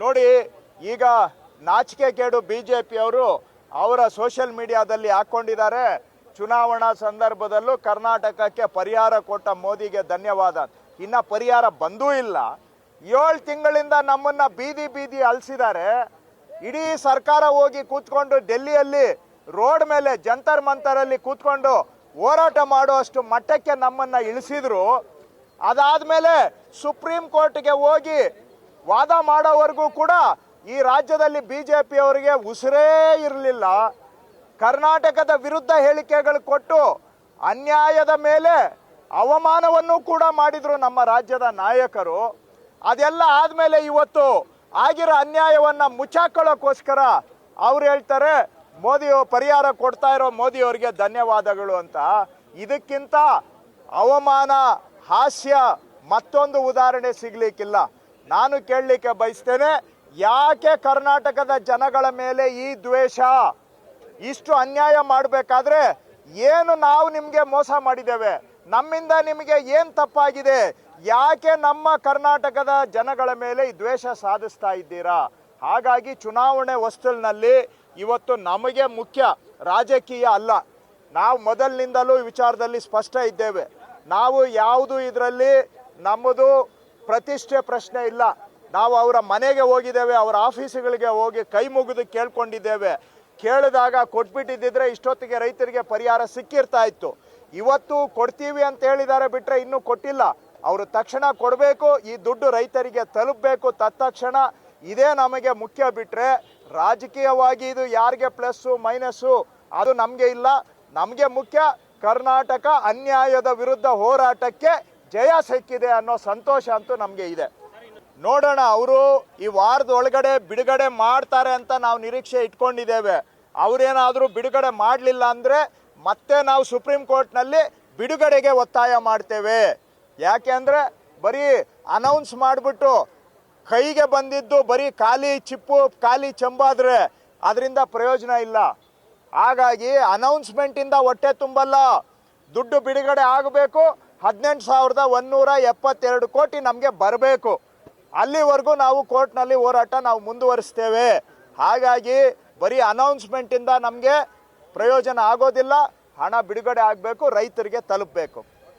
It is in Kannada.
ನೋಡಿ, ಈಗ ನಾಚಿಕೆ ಕೇಡು ಬಿ ಜೆ ಪಿಯವರು ಅವರ ಸೋಷಿಯಲ್ ಮೀಡಿಯಾದಲ್ಲಿ ಹಾಕೊಂಡಿದ್ದಾರೆ. ಚುನಾವಣಾ ಸಂದರ್ಭದಲ್ಲೂ ಕರ್ನಾಟಕಕ್ಕೆ ಪರಿಹಾರ ಕೊಟ್ಟ ಮೋದಿಗೆ ಧನ್ಯವಾದ. ಇನ್ನ ಪರಿಹಾರ ಬಂದೂ ಇಲ್ಲ. ಏಳು ತಿಂಗಳಿಂದ ನಮ್ಮನ್ನ ಬೀದಿ ಬೀದಿ ಅಲ್ಸಿದ್ದಾರೆ. ಇಡೀ ಸರ್ಕಾರ ಹೋಗಿ ಕೂತ್ಕೊಂಡು ಡೆಲ್ಲಿಯಲ್ಲಿ ರೋಡ್ ಮೇಲೆ ಜಂತರ್ ಮಂತರಲ್ಲಿ ಕೂತ್ಕೊಂಡು ಹೋರಾಟ ಮಾಡುವಷ್ಟು ಮಟ್ಟಕ್ಕೆ ನಮ್ಮನ್ನ ಇಳಿಸಿದ್ರು. ಅದಾದ್ಮೇಲೆ ಸುಪ್ರೀಂ ಕೋರ್ಟ್ಗೆ ಹೋಗಿ ವಾದ ಮಾಡೋವರೆಗೂ ಕೂಡ ಈ ರಾಜ್ಯದಲ್ಲಿ ಬಿ ಜೆ ಅವರಿಗೆ ಉಸಿರೇ ಇರಲಿಲ್ಲ. ಕರ್ನಾಟಕದ ವಿರುದ್ಧ ಹೇಳಿಕೆಗಳು ಕೊಟ್ಟು ಅನ್ಯಾಯದ ಮೇಲೆ ಅವಮಾನವನ್ನು ಕೂಡ ಮಾಡಿದರು ನಮ್ಮ ರಾಜ್ಯದ ನಾಯಕರು. ಅದೆಲ್ಲ ಆದಮೇಲೆ ಇವತ್ತು ಆಗಿರೋ ಅನ್ಯಾಯವನ್ನು ಮುಚ್ಚಾಕೊಳ್ಳೋಕ್ಕೋಸ್ಕರ ಅವ್ರು ಹೇಳ್ತಾರೆ ಮೋದಿ ಪರಿಹಾರ ಕೊಡ್ತಾ ಇರೋ ಮೋದಿ ಅವರಿಗೆ ಧನ್ಯವಾದಗಳು ಅಂತ. ಇದಕ್ಕಿಂತ ಅವಮಾನ, ಹಾಸ್ಯ ಮತ್ತೊಂದು ಉದಾಹರಣೆ ಸಿಗ್ಲಿಕ್ಕಿಲ್ಲ. ನಾನು ಕೇಳಲಿಕ್ಕೆ ಬಯಸ್ತೇನೆ, ಯಾಕೆ ಕರ್ನಾಟಕದ ಜನಗಳ ಮೇಲೆ ಈ ದ್ವೇಷ? ಇಷ್ಟು ಅನ್ಯಾಯ ಮಾಡಬೇಕಾದ್ರೆ ಏನು ನಾವು ನಿಮಗೆ ಮೋಸ ಮಾಡಿದ್ದೇವೆ? ನಮ್ಮಿಂದ ನಿಮಗೆ ಏನು ತಪ್ಪಾಗಿದೆ? ಯಾಕೆ ನಮ್ಮ ಕರ್ನಾಟಕದ ಜನಗಳ ಮೇಲೆ ಈ ದ್ವೇಷ ಸಾಧಿಸ್ತಾ ಇದ್ದೀರಾ? ಹಾಗಾಗಿ ಚುನಾವಣೆ ವಸ್ತುವಿನಲ್ಲಿ ಇವತ್ತು ನಮಗೆ ಮುಖ್ಯ ರಾಜಕೀಯ ಅಲ್ಲ. ನಾವು ಮೊದಲಿನಿಂದಲೂ ವಿಚಾರದಲ್ಲಿ ಸ್ಪಷ್ಟ ಇದ್ದೇವೆ. ನಾವು ಯಾವುದು ಇದರಲ್ಲಿ ನಮ್ಮದು ಪ್ರತಿಷ್ಠೆ ಪ್ರಶ್ನೆ ಇಲ್ಲ. ನಾವು ಅವರ ಮನೆಗೆ ಹೋಗಿದ್ದೇವೆ, ಅವರ ಆಫೀಸುಗಳಿಗೆ ಹೋಗಿ ಕೈ ಮುಗಿದು ಕೇಳ್ಕೊಂಡಿದ್ದೇವೆ. ಕೇಳಿದಾಗ ಕೊಟ್ಬಿಟ್ಟಿದ್ದಿದ್ರೆ ಇಷ್ಟೊತ್ತಿಗೆ ರೈತರಿಗೆ ಪರಿಹಾರ ಸಿಕ್ಕಿರ್ತಾ ಇತ್ತು. ಇವತ್ತು ಕೊಡ್ತೀವಿ ಅಂತ ಹೇಳಿದ್ದಾರೆ ಬಿಟ್ಟರೆ ಇನ್ನೂ ಕೊಟ್ಟಿಲ್ಲ. ಅವರು ತಕ್ಷಣ ಕೊಡಬೇಕು, ಈ ದುಡ್ಡು ರೈತರಿಗೆ ತಲುಪಬೇಕು ತತ್ತಕ್ಷಣ ಇದೇ ನಮಗೆ ಮುಖ್ಯ ಬಿಟ್ಟರೆ ರಾಜಕೀಯವಾಗಿ ಇದು ಯಾರಿಗೆ ಪ್ಲಸ್ಸು ಮೈನಸ್ಸು ಅದು ನಮಗೆ ಇಲ್ಲ. ನಮಗೆ ಮುಖ್ಯ ಕರ್ನಾಟಕ ಅನ್ಯಾಯದ ವಿರುದ್ಧ ಹೋರಾಟಕ್ಕೆ ಜಯ ಸಿಕ್ಕಿದೆ ಅನ್ನೋ ಸಂತೋಷ ಅಂತೂ ನಮಗೆ ಇದೆ. ನೋಡೋಣ, ಅವರು ಈ ವಾರದ ಒಳಗಡೆ ಬಿಡುಗಡೆ ಮಾಡ್ತಾರೆ ಅಂತ ನಾವು ನಿರೀಕ್ಷೆ ಇಟ್ಕೊಂಡಿದ್ದೇವೆ. ಅವರೇನಾದರೂ ಬಿಡುಗಡೆ ಮಾಡಲಿಲ್ಲ ಅಂದರೆ ಮತ್ತೆ ನಾವು ಸುಪ್ರೀಂ ಕೋರ್ಟ್ನಲ್ಲಿ ಬಿಡುಗಡೆಗೆ ಒತ್ತಾಯ ಮಾಡ್ತೇವೆ. ಯಾಕೆ ಅಂದರೆ ಬರೀ ಅನೌನ್ಸ್ ಮಾಡಿಬಿಟ್ಟು ಕೈಗೆ ಬಂದಿದ್ದು ಬರೀ ಖಾಲಿ ಚಿಪ್ಪು, ಖಾಲಿ ಚೆಂಬಾದ್ರೆ ಅದರಿಂದ ಪ್ರಯೋಜನ ಇಲ್ಲ. ಹಾಗಾಗಿ ಅನೌನ್ಸ್ಮೆಂಟಿಂದ ಹೊಟ್ಟೆ ತುಂಬಲ್ಲ. ದುಡ್ಡು ಬಿಡುಗಡೆ ಆಗಬೇಕು ಹದಿನೆಂಟು ಸಾವಿರದ ಒಂದೂರ ಎಪ್ಪತ್ತೆರಡು ಕೋಟಿ ನಮಗೆ ಬರಬೇಕು. ಅಲ್ಲಿವರೆಗೂ ನಾವು ಕೋರ್ಟ್ನಲ್ಲಿ ಹೋರಾಟ ನಾವು ಮುಂದುವರಿಸ್ತೇವೆ. ಹಾಗಾಗಿ ಬರೀ ಅನೌನ್ಸ್ಮೆಂಟಿಂದ ನಮಗೆ ಪ್ರಯೋಜನ ಆಗೋದಿಲ್ಲ, ಹಣ ಬಿಡುಗಡೆ ಆಗಬೇಕು, ರೈತರಿಗೆ ತಲುಪಬೇಕು.